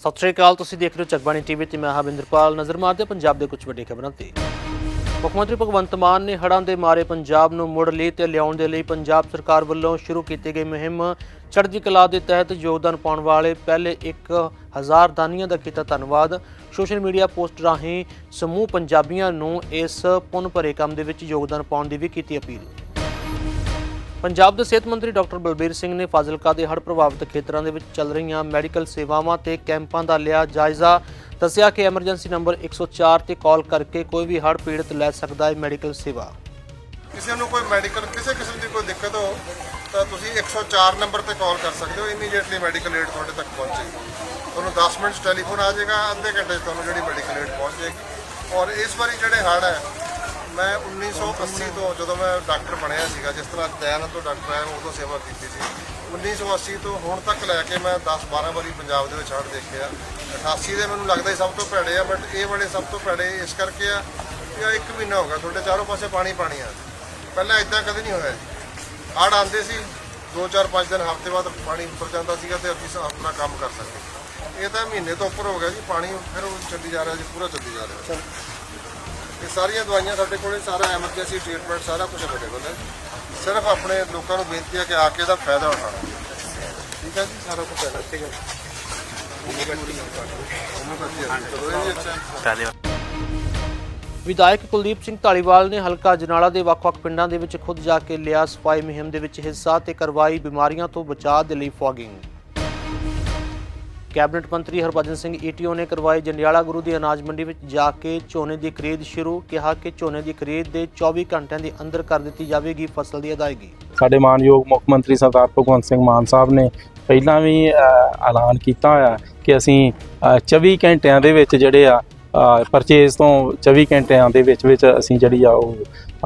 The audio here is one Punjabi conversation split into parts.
ਸਤਿ ਸ਼੍ਰੀ ਅਕਾਲ, ਤੁਸੀਂ ਦੇਖ ਰਹੇ ਹੋ ਜਗਬਾਣੀ ਟੀਵੀ ਤੇ ਮੈਂ ਹਵਿੰਦਰਪਾਲ ਨਜ਼ਰ ਮਾਰਦੇ ਪੰਜਾਬ ਦੇ ਕੁਝ ਵੱਡੇ ਖਬਰਾਂ ਤੇ। ਮੁੱਖ ਮੰਤਰੀ ਭਗਵੰਤ ਮਾਨ ਨੇ ਹੜ੍ਹਾਂ ਦੇ ਮਾਰੇ ਪੰਜਾਬ ਨੂੰ ਮੁੜ ਲਈ ਤੇ ਲਿਆਉਣ ਦੇ ਲਈ ਪੰਜਾਬ ਸਰਕਾਰ ਵੱਲੋਂ ਸ਼ੁਰੂ ਕੀਤੀ ਗਈ ਮੁਹਿੰਮ ਚੜ੍ਹਦੀ ਕਲਾ ਦੇ ਤਹਿਤ ਯੋਗਦਾਨ ਪਾਉਣ ਵਾਲੇ ਪਹਿਲੇ 1000 ਦਾਨੀਆਂ ਦਾ ਕੀਤਾ ਧੰਨਵਾਦ। ਸੋਸ਼ਲ ਮੀਡੀਆ ਪੋਸਟ ਰਾਹੀਂ ਸਮੂਹ ਪੰਜਾਬੀਆਂ ਨੂੰ ਇਸ ਪੁੰਨ ਭਰੇ ਕੰਮ ਦੇ ਵਿੱਚ ਯੋਗਦਾਨ ਪਾਉਣ ਦੀ ਵੀ ਕੀਤੀ ਅਪੀਲ। ਪੰਜਾਬ ਦੇ ਸਿਹਤ ਮੰਤਰੀ ਡਾਕਟਰ ਬਲਬੀਰ ਸਿੰਘ ਨੇ ਫਾਜ਼ਿਲਕਾ ਦੇ ਹੜ੍ਹ ਪ੍ਰਭਾਵਿਤ ਖੇਤਰਾਂ ਦੇ ਵਿੱਚ ਚੱਲ ਰਹੀਆਂ ਮੈਡੀਕਲ ਸੇਵਾਵਾਂ ਤੇ ਕੈਂਪਾਂ ਦਾ ਲਿਆ ਜਾਇਜ਼ਾ। ਦੱਸਿਆ ਕਿ ਐਮਰਜੈਂਸੀ ਨੰਬਰ 104 ਤੇ ਕਾਲ ਕਰਕੇ ਕੋਈ ਵੀ ਹੜ੍ਹ ਪੀੜਤ ਲੈ ਸਕਦਾ ਹੈ ਮੈਡੀਕਲ ਸੇਵਾ। ਕਿਸੇ ਨੂੰ ਕੋਈ ਮੈਡੀਕਲ, ਕਿਸੇ ਕਿਸਮ ਦੀ ਕੋਈ ਦਿੱਕਤ ਹੋ, ਤਾਂ ਤੁਸੀਂ 104 ਨੰਬਰ ਤੇ ਕਾਲ ਕਰ ਸਕਦੇ ਹੋ ਇਮੀਡੀਏਟਲੀ ਮੈਡੀਕਲ ਏਡ ਤੁਹਾਡੇ ਤੱਕ ਪਹੁੰਚੇਗੀ ਤੁਹਾਨੂੰ 10 ਮਿੰਟ 'ਚ ਟੈਲੀਫੋਨ ਆ ਜਾਏਗਾ, ਅੱਧੇ ਘੰਟੇ 'ਚ ਤੁਹਾਨੂੰ ਜਿਹੜੀ ਮੈਡੀਕਲ ਏਡ ਪਹੁੰਚ ਜਾਏਗੀ। ਔਰ ਇਸ ਵਾਰੀ ਜਿਹੜੇ ਹੜ੍ਹ ਹੈ ਮੈਂ 1980 ਤੋਂ ਜਦੋਂ ਮੈਂ ਡਾਕਟਰ ਬਣਿਆ ਸੀਗਾ, ਜਿਸ ਤਰ੍ਹਾਂ ਦਇਆਨੰਦ ਤੋਂ ਡਾਕਟਰ ਆਇਆ ਉਦੋਂ ਸੇਵਾ ਕੀਤੀ ਸੀ। 1980 ਤੋਂ ਹੁਣ ਤੱਕ ਲੈ ਕੇ ਮੈਂ 10 12 ਵਾਰੀ ਪੰਜਾਬ ਦੇ ਵਿੱਚ ਹੜ੍ਹ ਦੇਖਿਆ। ਆ 88 ਦੇ ਮੈਨੂੰ ਲੱਗਦਾ ਸੀ ਸਭ ਤੋਂ ਭੈੜੇ ਆ ਬਟ ਇਹ ਵਾਲੇ ਸਭ ਤੋਂ ਭੈੜੇ ਇਸ ਕਰਕੇ ਆ ਕਿ ਆਹ ਇੱਕ ਮਹੀਨਾ ਹੋ ਗਿਆ, ਤੁਹਾਡੇ ਚਾਰੋਂ ਪਾਸੇ ਪਾਣੀ ਪਾਣੀ ਆ। ਪਹਿਲਾਂ ਇਦਾਂ ਕਦੇ ਨਹੀਂ ਹੋਇਆ ਹੜ੍ਹ ਆਉਂਦੇ ਸੀ 2-4-5 ਦਿਨ, ਹਫ਼ਤੇ ਬਾਅਦ ਪਾਣੀ ਉੱਪਰ ਜਾਂਦਾ ਸੀਗਾ ਤੇ ਅਸੀਂ ਆਪਣਾ ਕੰਮ ਕਰ ਸਕਦੇ ਇਹ ਤਾਂ ਮਹੀਨੇ ਤੋਂ ਉੱਪਰ ਹੋ ਗਿਆ ਜੀ, ਪਾਣੀ ਫਿਰ ਉਹ ਚੱਲੀ ਜਾ ਰਿਹਾ ਜੀ, ਪੂਰਾ ਚੱਲੀ ਜਾ ਰਿਹਾ। ਇਹ ਸਾਰੀਆਂ ਦਵਾਈਆਂ ਸਾਡੇ ਕੋਲੇ, ਸਾਰਾ ਐਮਰਜੈਂਸੀ ਟ੍ਰੀਟਮੈਂਟ ਸਾਰਾ ਕੁਝ ਅਵੇਲੇਬਲ ਹੈ। ਸਿਰਫ ਆਪਣੇ ਲੋਕਾਂ ਨੂੰ ਬੇਨਤੀ ਹੈ ਕਿ ਆ ਕੇ ਇਹਦਾ ਫਾਇਦਾ ਉਠਾਉਣਾ। ਠੀਕ ਹੈ ਜੀ? ਸਾਰਾ ਕੁਝ ਹੈ। ਠੀਕ ਹੈ ਵਿਧਾਇਕ ਕੁਲਦੀਪ ਸਿੰਘ ਢਾਲੀਵਾਲ ਨੇ ਹਲਕਾ ਜਨਾਲਾ ਦੇ ਵੱਖ-ਵੱਖ ਪਿੰਡਾਂ ਦੇ ਵਿੱਚ ਖੁਦ ਜਾ ਕੇ ਲਿਆ ਸਫ਼ਾਈ ਮੁਹਿੰਮ ਦੇ ਵਿੱਚ ਹਿੱਸਾ ਤੇ ਕਰਵਾਈ ਬਿਮਾਰੀਆਂ ਤੋਂ ਬਚਾਅ ਦੇ ਲਈ ਫੋਗਿੰਗ। ਕੈਬਨਿਟ ਮੰਤਰੀ ਹਰਭਜਨ ਸਿੰਘ ਈਟੀਓ ਨੇ ਕਰਵਾਏ ਜੰਡਿਆਲਾ ਗੁਰੂ ਦੀ ਅਨਾਜ ਮੰਡੀ ਵਿੱਚ ਜਾ ਕੇ ਝੋਨੇ ਦੀ ਖਰੀਦ ਸ਼ੁਰੂ ਕਿਹਾ ਕਿ ਝੋਨੇ ਦੀ ਖਰੀਦ ਦੇ 24 ਘੰਟਿਆਂ ਦੇ ਅੰਦਰ ਕਰ ਦਿੱਤੀ ਜਾਵੇਗੀ ਫਸਲ ਦੀ ਅਦਾਇਗੀ। ਸਾਡੇ ਮਾਨਯੋਗ ਮੁੱਖ ਮੰਤਰੀ ਸਰਦਾਰ ਭਗਵੰਤ ਸਿੰਘ ਮਾਨ ਸਾਹਿਬ ਨੇ ਪਹਿਲਾਂ ਵੀ ਐਲਾਨ ਕੀਤਾ ਹੋਇਆ ਕਿ ਅਸੀਂ ਅ, 24 ਘੰਟਿਆਂ ਦੇ ਵਿੱਚ ਜਿਹੜੇ ਆ ਪਰਚੇਜ਼ ਤੋਂ 24 ਘੰਟਿਆਂ ਦੇ ਵਿੱਚ ਵਿੱਚ ਅਸੀਂ ਜਿਹੜੀ ਆ ਉਹ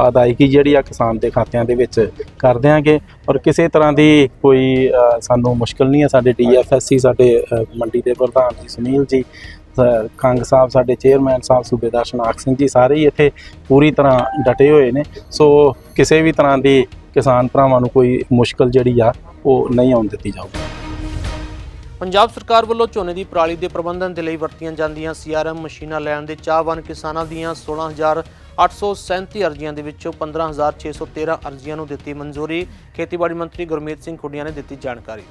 ਅਦਾਇਗੀ ਜਿਹੜੀ ਆ ਕਿਸਾਨ ਦੇ ਖਾਤਿਆਂ ਦੇ ਵਿੱਚ ਕਰ ਦਿਆਂਗੇ ਔਰ ਕਿਸੇ ਤਰ੍ਹਾਂ ਦੀ ਕੋਈ ਸਾਨੂੰ ਮੁਸ਼ਕਲ ਨਹੀਂ ਹੈ ਸਾਡੇ ਡੀਐਫਐਸਸੀ ਸਾਡੇ ਮੰਡੀ ਦੇ ਪ੍ਰਧਾਨ ਜੀ ਸੁਨੀਲ ਜੀ ਅ, ਕੰਗ ਸਾਹਿਬ ਸਾਡੇ ਚੇਅਰਮੈਨ ਸਾਹਿਬ ਸੂਬੇਦਾਰ ਸ਼ਨਾਖ ਸਿੰਘ ਜੀ ਸਾਰੇ ਹੀ ਇੱਥੇ ਪੂਰੀ ਤਰ੍ਹਾਂ ਡਟੇ ਹੋਏ ਨੇ। ਸੋ ਕਿਸੇ ਵੀ ਤਰ੍ਹਾਂ ਦੀ ਕਿਸਾਨ ਭਰਾਵਾਂ ਨੂੰ ਕੋਈ ਮੁਸ਼ਕਲ ਜਿਹੜੀ ਆ ਉਹ ਨਹੀਂ ਆਉਣ ਦਿੱਤੀ ਜਾਊਗੀ। ਪੰਜਾਬ ਸਰਕਾਰ ਵੱਲੋਂ ਝੋਨੇ ਦੀ ਪਰਾਲੀ ਦੇ ਪ੍ਰਬੰਧਨ ਦੇ ਲਈ ਵਰਤੀਆਂ ਜਾਂਦੀਆਂ ਸੀਆਰਐਮ ਮਸ਼ੀਨਾਂ ਲੈਣ ਦੇ ਚਾਹਵਾਨ ਕਿਸਾਨਾਂ ਦੀਆਂ 16837 ਅਰਜ਼ੀਆਂ ਦੇ ਵਿੱਚੋਂ 15613 ਅਰਜ਼ੀਆਂ ਨੂੰ ਦਿੱਤੀ ਮਨਜ਼ੂਰੀ। ਖੇਤੀਬਾੜੀ ਮੰਤਰੀ ਗੁਰਮੀਤ ਸਿੰਘ ਖੁੱਡੀਆਂ ਨੇ ਦਿੱਤੀ ਜਾਣਕਾਰੀ।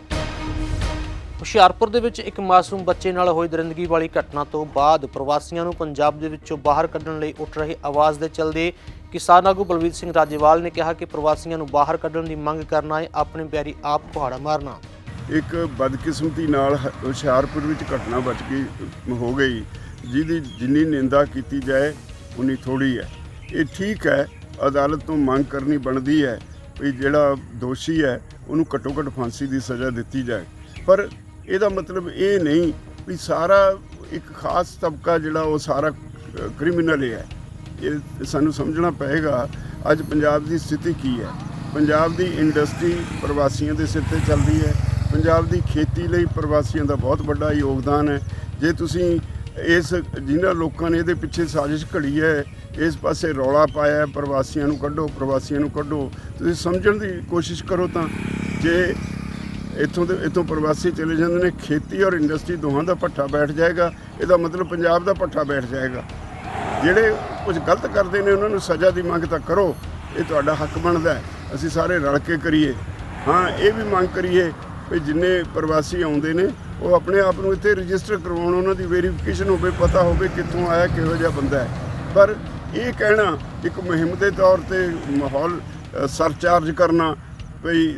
ਹੁਸ਼ਿਆਰਪੁਰ ਦੇ ਵਿੱਚ ਇੱਕ ਮਾਸੂਮ ਬੱਚੇ ਨਾਲ ਹੋਈ ਦਰਿੰਦਗੀ ਵਾਲੀ ਘਟਨਾ ਤੋਂ ਬਾਅਦ ਪ੍ਰਵਾਸੀਆਂ ਨੂੰ ਪੰਜਾਬ ਦੇ ਵਿੱਚੋਂ ਬਾਹਰ ਕੱਢਣ ਲਈ ਉੱਠ ਰਹੀ ਆਵਾਜ਼ ਦੇ ਚੱਲਦੇ ਕਿਸਾਨ ਆਗੂ ਬਲਵੀਰ ਸਿੰਘ ਰਾਜੇਵਾਲ ਨੇ ਕਿਹਾ ਕਿ ਪ੍ਰਵਾਸੀਆਂ ਨੂੰ ਬਾਹਰ ਕੱਢਣ ਦੀ ਮੰਗ ਕਰਨਾ ਹੈ ਆਪਣੇ ਪਿਆਰੀ ਆਪ ਕੁਹਾੜਾ ਮਾਰਨਾ। ਇੱਕ ਬਦਕਿਸਮਤੀ ਨਾਲ ਹੁਸ਼ਿਆਰਪੁਰ ਵਿੱਚ ਘਟਨਾ ਬਚ ਗਈ, ਹੋ ਗਈ, ਜਿਹਦੀ ਜਿੰਨੀ ਨਿੰਦਾ ਕੀਤੀ ਜਾਏ ਉਨੀ ਥੋੜੀ ਹੈ। ਇਹ ਠੀਕ ਹੈ, ਅਦਾਲਤ ਤੋਂ ਮੰਗ ਕਰਨੀ ਬਣਦੀ ਹੈ ਵੀ ਜਿਹੜਾ ਦੋਸ਼ੀ ਹੈ, ਉਹਨੂੰ ਘੱਟੋ ਘੱਟ ਫਾਂਸੀ ਦੀ ਸਜ਼ਾ ਦਿੱਤੀ ਜਾਏ। ਪਰ ਇਹਦਾ ਮਤਲਬ ਇਹ ਨਹੀਂ ਵੀ ਸਾਰਾ ਇੱਕ ਖਾਸ ਤਬਕਾ ਜਿਹੜਾ ਉਹ ਸਾਰਾ ਕ੍ਰਿਮੀਨਲ ਹੈ। ਇਹ ਸਾਨੂੰ ਸਮਝਣਾ ਪਏਗਾ, ਅੱਜ ਪੰਜਾਬ ਦੀ ਸਥਿਤੀ ਕੀ ਹੈ? ਪੰਜਾਬ ਦੀ ਇੰਡਸਟਰੀ ਪ੍ਰਵਾਸੀਆਂ ਦੇ ਸਿਰ ਤੇ ਚੱਲਦੀ ਹੈ। ਪੰਜਾਬ ਦੀ ਖੇਤੀ ਲਈ ਪ੍ਰਵਾਸੀਆਂ ਦਾ ਬਹੁਤ ਵੱਡਾ ਯੋਗਦਾਨ ਹੈ। ਜੇ ਤੁਸੀਂ ਇਸ ਜਿਨ੍ਹਾਂ ਲੋਕਾਂ ਨੇ ਇਹਦੇ ਪਿੱਛੇ ਸਾਜ਼ਿਸ਼ ਘੜੀ ਹੈ, ਇਸ ਪਾਸੇ ਰੌਲਾ ਪਾਇਆ ਪ੍ਰਵਾਸੀਆਂ ਨੂੰ ਕੱਢੋ, ਪ੍ਰਵਾਸੀਆਂ ਨੂੰ ਕੱਢੋ। ਤੁਸੀਂ ਸਮਝਣ ਦੀ ਕੋਸ਼ਿਸ਼ ਕਰੋ ਤਾਂ ਜੇ ਇੱਥੋਂ ਦੇ ਇੱਥੋਂ ਪ੍ਰਵਾਸੀ ਚਲੇ ਜਾਂਦੇ ਨੇ, ਖੇਤੀ ਔਰ ਇੰਡਸਟਰੀ ਦੋਹਾਂ ਦਾ ਪੱਠਾ ਬੈਠ ਜਾਏਗਾ। ਇਹਦਾ ਮਤਲਬ ਪੰਜਾਬ ਦਾ ਪੱਠਾ ਬੈਠ ਜਾਏਗਾ। ਜਿਹੜੇ ਕੁਝ ਗਲਤ ਕਰਦੇ ਨੇ, ਉਹਨਾਂ ਨੂੰ ਸਜ਼ਾ ਦੀ ਮੰਗ ਤਾਂ ਕਰੋ। ਇਹ ਤੁਹਾਡਾ ਹੱਕ ਬਣਦਾ ਹੈ। ਅਸੀਂ ਸਾਰੇ ਰਲ ਕੇ ਕਰੀਏ। ਹਾਂ, ਇਹ ਵੀ ਮੰਗ ਕਰੀਏ ਵੀ ਜਿੰਨੇ ਪ੍ਰਵਾਸੀ ਆਉਂਦੇ ਨੇ ਉਹ ਆਪਣੇ ਆਪ ਨੂੰ ਇੱਥੇ ਰਜਿਸਟਰ ਕਰਵਾਉਣ, ਉਹਨਾਂ ਦੀ ਵੈਰੀਫਿਕੇਸ਼ਨ ਹੋਵੇ, ਪਤਾ ਹੋਵੇ ਕਿੱਥੋਂ ਆਇਆ, ਕਿਹੋ ਜਿਹਾ ਬੰਦਾ ਹੈ। ਪਰ ਇਹ ਕਹਿਣਾ ਇੱਕ ਮੁਹਿੰਮ ਦੇ ਤੌਰ ਤੇ ਮਾਹੌਲ ਸਰਚਾਰਜ ਕਰਨਾ ਵੀ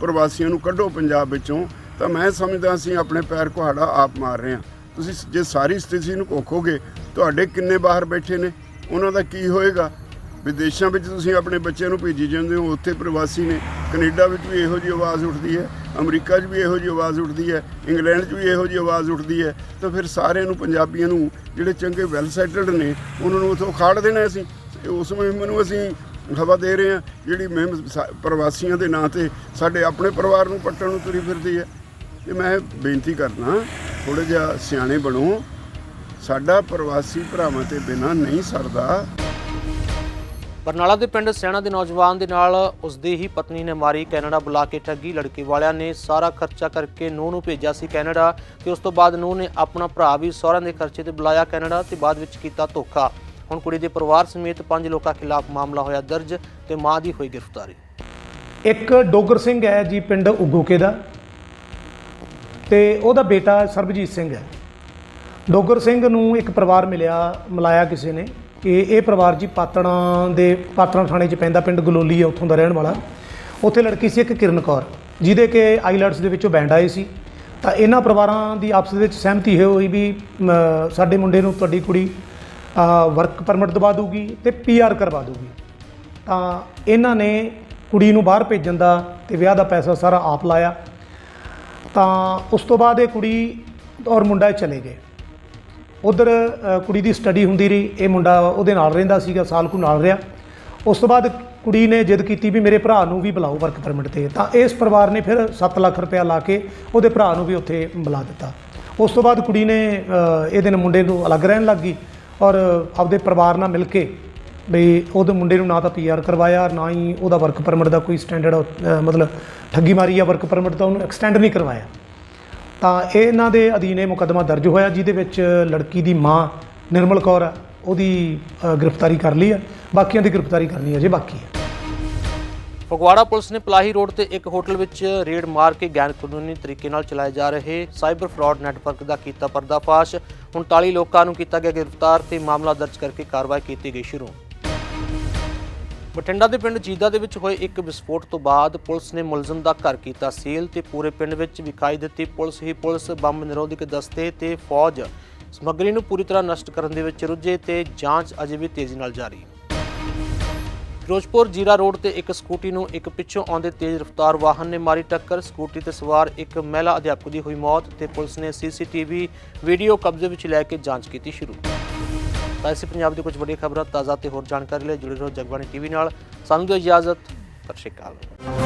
ਪ੍ਰਵਾਸੀਆਂ ਨੂੰ ਕੱਢੋ ਪੰਜਾਬ ਵਿੱਚੋਂ, ਤਾਂ ਮੈਂ ਸਮਝਦਾ ਅਸੀਂ ਆਪਣੇ ਪੈਰ ਕੁਹਾੜਾ ਆਪ ਮਾਰ ਰਹੇ। ਹਾਂ ਤੁਸੀਂ ਜੇ ਸਾਰੀ ਸਥਿਤੀ ਨੂੰ ਕੋਖੋਗੇ ਤੁਹਾਡੇ ਕਿੰਨੇ ਬਾਹਰ ਬੈਠੇ ਨੇ? ਉਹਨਾਂ ਦਾ ਕੀ ਹੋਏਗਾ? ਵਿਦੇਸ਼ਾਂ ਵਿੱਚ ਤੁਸੀਂ ਆਪਣੇ ਬੱਚਿਆਂ ਨੂੰ ਭੇਜੀ ਜਾਂਦੇ ਹੋ, ਉੱਥੇ ਪ੍ਰਵਾਸੀ ਨੇ। ਕੈਨੇਡਾ ਵਿੱਚ ਵੀ ਇਹੋ ਜਿਹੀ ਆਵਾਜ਼ ਉੱਠਦੀ ਹੈ। ਅਮਰੀਕਾ 'ਚ ਵੀ ਇਹੋ ਜਿਹੀ ਆਵਾਜ਼ ਉੱਠਦੀ ਹੈ, ਇੰਗਲੈਂਡ 'ਚ ਵੀ ਇਹੋ ਜਿਹੀ ਆਵਾਜ਼ ਉੱਠਦੀ ਹੈ, ਤਾਂ ਫਿਰ ਸਾਰਿਆਂ ਨੂੰ ਪੰਜਾਬੀਆਂ ਨੂੰ ਜਿਹੜੇ ਚੰਗੇ ਵੈਲ ਸੈਟਲਡ ਨੇ, ਉਹਨਾਂ ਨੂੰ ਉੱਥੋਂ ਖਾੜ ਦੇਣਾ ਅਸੀਂ। ਉਸ ਮੁਹਿੰਮ ਨੂੰ ਅਸੀਂ ਹਵਾ ਦੇ ਰਹੇ ਹਾਂ, ਜਿਹੜੀ ਮੁਹਿੰਮ ਸਾ- ਪ੍ਰਵਾਸੀਆਂ ਦੇ ਨਾਂ ਤੇ ਸਾਡੇ ਆਪਣੇ ਪਰਿਵਾਰ ਨੂੰ ਪੱਟਣ ਨੂੰ ਤੁਰੀ ਫਿਰਦੀ ਹੈ। ਤੇ ਮੈਂ ਬੇਨਤੀ ਕਰਨਾ ਥੋੜੇ ਜਿਹਾ ਸਿਆਣੇ ਬਣੋ, ਸਾਡਾ ਪ੍ਰਵਾਸੀ ਭਰਾਵਾਂ ਤੇ ਬਿਨਾ ਨਹੀਂ ਸਰਦਾ। ਬਰਨਾਲਾ ਦੇ ਪਿੰਡ ਸੈਣਾ ਦੇ ਨੌਜਵਾਨ ਦੇ ਨਾਲ ਉਸਦੀ ਹੀ ਪਤਨੀ ਨੇ ਮਾਰੀ ਕੈਨੇਡਾ ਬੁਲਾ ਕੇ ਠੱਗੀ। ਲੜਕੇ ਵਾਲਿਆਂ ਨੇ ਸਾਰਾ ਖਰਚਾ ਕਰਕੇ ਨੂੰਹ ਨੂੰ ਭੇਜਿਆ ਸੀ ਕੈਨੇਡਾ ਤੇ ਉਸ ਤੋਂ ਬਾਅਦ ਨੂੰਹ ਨੇ ਆਪਣਾ ਭਰਾ ਵੀ ਸਹੁਰਿਆਂ ਦੇ ਖਰਚੇ ਤੇ ਬੁਲਾਇਆ ਕੈਨੇਡਾ ਤੇ ਬਾਅਦ ਵਿੱਚ ਕੀਤਾ ਧੋਖਾ। ਹੁਣ ਕੁੜੀ ਦੇ ਪਰਿਵਾਰ ਸਮੇਤ ਪੰਜ ਲੋਕਾਂ ਖਿਲਾਫ ਮਾਮਲਾ ਹੋਇਆ ਦਰਜ ਤੇ ਮਾਂ ਦੀ ਹੋਈ ਗ੍ਰਿਫਤਾਰੀ। ਇੱਕ ਡੋਗਰ ਸਿੰਘ ਹੈ ਜੀ ਪਿੰਡ ਉਗੋਕੇ ਦਾ ਤੇ ਉਹਦਾ ਬੇਟਾ ਸਰਬਜੀਤ ਸਿੰਘ ਹੈ। ਡੋਗਰ ਸਿੰਘ ਨੂੰ ਇੱਕ ਪਰਿਵਾਰ ਮਿਲਿਆ, ਮਲਾਇਆ ਕਿਸੇ ਨੇ। ਕਿ ਇਹ ਪਰਿਵਾਰ ਜੀ ਪਾਤਣਾ ਦੇ ਪਾਤਣਾ ਥਾਣੇ 'ਚ ਪੈਂਦਾ, ਪਿੰਡ ਗਲੋਲੀ ਆ, ਉੱਥੋਂ ਦਾ ਰਹਿਣ ਵਾਲਾ। ਉੱਥੇ ਲੜਕੀ ਸੀ ਇੱਕ ਕਿਰਨ ਕੌਰ, ਜਿਹਦੇ ਕਿ ਆਈਲੈਟਸ ਦੇ ਵਿੱਚੋਂ ਬੈਂਡ ਆਏ ਸੀ। ਤਾਂ ਇਹਨਾਂ ਪਰਿਵਾਰਾਂ ਦੀ ਆਪਸ ਦੇ ਵਿੱਚ ਸਹਿਮਤੀ ਇਹ ਹੋਈ ਵੀ ਸਾਡੇ ਮੁੰਡੇ ਨੂੰ ਤੁਹਾਡੀ ਕੁੜੀ ਵਰਕ ਪਰਮਿਟ ਦਵਾ ਦੂਗੀ ਤੇ ਪੀਆਰ ਕਰਵਾ ਦੂਗੀ। ਤਾਂ ਇਹਨਾਂ ਨੇ ਕੁੜੀ ਨੂੰ ਬਾਹਰ ਭੇਜਣ ਦਾ ਤੇ ਵਿਆਹ ਦਾ ਪੈਸਾ ਸਾਰਾ ਆਪ ਲਾਇਆ। ਤਾਂ ਉਸ ਤੋਂ ਬਾਅਦ ਇਹ ਕੁੜੀ ਔਰ ਮੁੰਡਾ ਚਲੇ ਗਏ। ਉਧਰ ਕੁੜੀ ਦੀ ਸਟੱਡੀ ਹੁੰਦੀ ਰਹੀ। ਇਹ ਮੁੰਡਾ ਉਹਦੇ ਨਾਲ ਰਹਿੰਦਾ ਸੀਗਾ ਸਾਲ ਕੁ ਨਾਲ ਰਿਹਾ। ਉਸ ਤੋਂ ਬਾਅਦ ਕੁੜੀ ਨੇ ਜਿੱਦ ਕੀਤੀ ਵੀ ਮੇਰੇ ਭਰਾ ਨੂੰ ਵੀ ਬੁਲਾਓ ਵਰਕ ਪਰਮਿਟ ਤੇ। ਤਾਂ ਇਸ ਪਰਿਵਾਰ ਨੇ ਫਿਰ 7 ਲੱਖ ਰੁਪਇਆ ਲਾ ਕੇ ਉਹਦੇ ਭਰਾ ਨੂੰ ਵੀ ਉੱਥੇ ਬੁਲਾ ਦਿੱਤਾ। ਉਸ ਤੋਂ ਬਾਅਦ ਕੁੜੀ ਨੇ ਅ, ਇਹਦੇ ਨਾਲ ਮੁੰਡੇ ਨੂੰ ਅਲੱਗ ਰਹਿਣ ਲੱਗ ਗਈ ਔਰ ਆਪਦੇ ਪਰਿਵਾਰ ਨਾਲ ਮਿਲ ਕੇ ਵੀ ਉਹਦੇ ਮੁੰਡੇ ਨੂੰ ਨਾ ਤਾਂ ਪੀਆਰ ਕਰਵਾਇਆ ਨਾ ਹੀ ਉਹਦਾ ਵਰਕ ਪਰਮਿਟ ਦਾ ਕੋਈ ਸਟੈਂਡਰਡ ਮਤਲਬ ਠੱਗੀ ਮਾਰੀ ਆ ਵਰਕ ਪਰਮਿਟ ਤਾਂ ਉਹਨੂੰ ਐਕਸਟੈਂਡ ਨਹੀਂ ਕਰਵਾਇਆ। ਤਾਂ ਇਹਨਾਂ ਦੇ ਅਧੀਨ ਇਹ ਮੁਕੱਦਮਾ ਦਰਜ ਹੋਇਆ, ਜਿਹਦੇ ਵਿੱਚ ਲੜਕੀ ਦੀ ਮਾਂ ਨਿਰਮਲ ਕੌਰ ਆ, ਉਹਦੀ ਗ੍ਰਿਫਤਾਰੀ ਕਰ ਲਈ ਹੈ ਬਾਕੀਆਂ ਦੀ ਗ੍ਰਿਫਤਾਰੀ ਕਰਨੀ ਹੈ ਜੇ ਬਾਕੀ ਹੈ ਫਗਵਾੜਾ ਪੁਲਿਸ ਨੇ ਪਲਾਹੀ ਰੋਡ ਤੇ ਇੱਕ ਹੋਟਲ ਵਿੱਚ ਰੇਡ ਮਾਰ ਕੇ ਗੈਰ ਕਾਨੂੰਨੀ ਤਰੀਕੇ ਨਾਲ ਚਲਾਏ ਜਾ ਰਹੇ ਸਾਈਬਰ ਫਰਾਡ ਨੈਟਵਰਕ ਦਾ ਕੀਤਾ ਪਰਦਾਫਾਸ਼। 39 ਲੋਕਾਂ ਨੂੰ ਕੀਤਾ ਗਿਆ ਗ੍ਰਿਫਤਾਰ ਤੇ ਮਾਮਲਾ ਦਰਜ ਕਰਕੇ ਕਾਰਵਾਈ ਕੀਤੀ ਗਈ ਸ਼ੁਰੂ। ਬਠਿੰਡਾ ਦੇ ਪਿੰਡ ਜੀਦਾ ਦੇ ਵਿੱਚ ਹੋਏ ਇੱਕ ਵਿਸਫੋਟ ਤੋਂ ਬਾਅਦ ਪੁਲਿਸ ਨੇ ਮੁਲਜ਼ਮ ਦਾ ਘਰ ਕੀਤਾ ਸੀਲ ਤੇ ਪੂਰੇ ਪਿੰਡ ਵਿੱਚ ਵਿਖਾਈ ਦਿੱਤੀ ਪੁਲਿਸ। ਹੀ ਪੁਲਿਸ ਬੰਬ ਨਿਰੋਧਕ ਦਸਤੇ ਤੇ ਫੌਜ ਸਮੱਗਰੀ ਨੂੰ ਪੂਰੀ ਤਰ੍ਹਾਂ ਨਸ਼ਟ ਕਰਨ ਦੇ ਵਿੱਚ ਰੁੱਝੇ ਤੇ ਜਾਂਚ ਅਜੇ ਵੀ ਤੇਜ਼ੀ ਨਾਲ ਜਾਰੀ। ਫਿਰੋਜ਼ਪੁਰ ਜੀਰਾ ਰੋਡ ਤੇ ਇੱਕ ਸਕੂਟੀ ਨੂੰ ਇੱਕ ਪਿੱਛੋਂ ਆਉਂਦੇ ਤੇਜ਼ ਰਫ਼ਤਾਰ ਵਾਹਨ ਨੇ ਮਾਰੀ ਟੱਕਰ। ਸਕੂਟੀ ਤੇ ਸਵਾਰ ਇੱਕ ਮਹਿਲਾ ਅਧਿਆਪਕ ਦੀ ਹੋਈ ਮੌਤ ਤੇ ਪੁਲਿਸ ਨੇ ਸੀਸੀਟੀਵੀ ਵੀਡੀਓ ਕਬਜ਼ੇ ਵਿੱਚ ਲੈ ਕੇ ਜਾਂਚ ਕੀਤੀ ਸ਼ੁਰੂ। ਤਾਂ ਇਸੇ ਪੰਜਾਬ ਦੀ ਕੁਝ ਵੱਡੀਆਂ ਖਬਰਾਂ ਤਾਜ਼ਾ ਤੇ ਹੋਰ ਜਾਣਕਾਰੀ ਲਈ ਜੁੜੇ ਰਹੋ ਜਗਬਾਣੀ ਟੀਵੀ ਨਾਲ। ਸਾਨੂੰ ਦਿਓ ਇਜਾਜ਼ਤ। ਸਤਿ ਸ਼੍ਰੀ ਅਕਾਲ।